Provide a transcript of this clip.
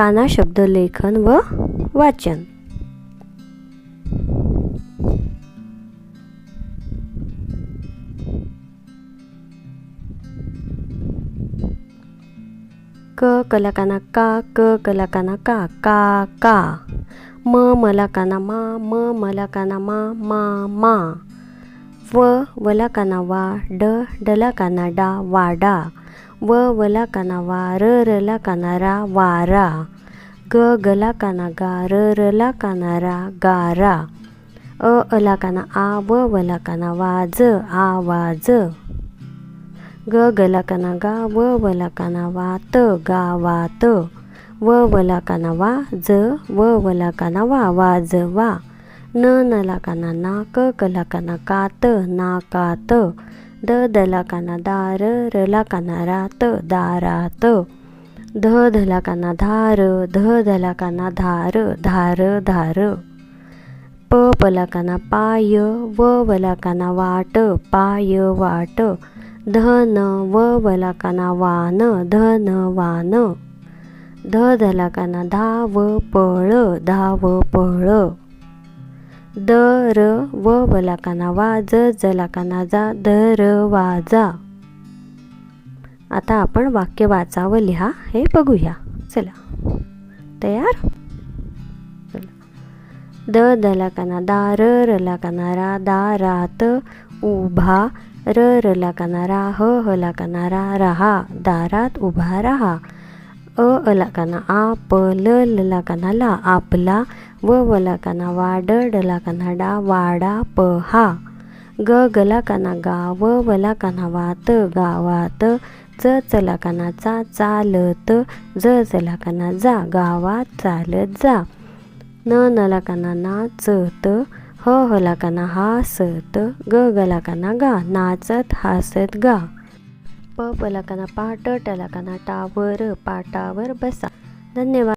काना शब्द लेखन व वाचन. क कलाकाना का क कलाकाना का का का. म मला काना मा म मला काना मा मा मा. व वला काना वा ड डला काना डा. वाडा व वला काना वा र रला काना रा वारा ग गला काना गा र रला काना रा गारा अ अला काना आ व वला काना वाज आवाज ग गला काना गा व वला काना वात गावात व वला काना वा ज व वला काना वा वाजवा न नला काना ना क कला काना कात नाकात द दला काना दार रला काना रात दारात. ध धला काना धार ध धला काना धार धार धार. प पला काना पाय व वला काना वाट पाय वाट. धन व वला काना वान धन वान. ध धला काना धाव पळ धाव पळ. द र व बलाकाना वाज जलाकाना जा धर वाजा. आता आपण वाक्य वाचा व लिहा हे बघूया. चला. तयार? चला. द दलाकाना दा दार रला काना दा दारात उभा. र रला काना रा ह हला काना रा रहा. दारात उभा रहा. अ अला काना आ प ल लला काना ला आपला. व वला काना वा ड डला काना डा वाडा प हा. ग गला काना गा व वला काना वात गावात च चला काना चा चालत. ज चला काना जा गावात चालत जा. न नला काना नाचत ह हला काना हासत ग गला काना गा नाचत हासत गा. प पलाकाना पाट टलाकाना टावर पाटावर बसा. धन्यवाद.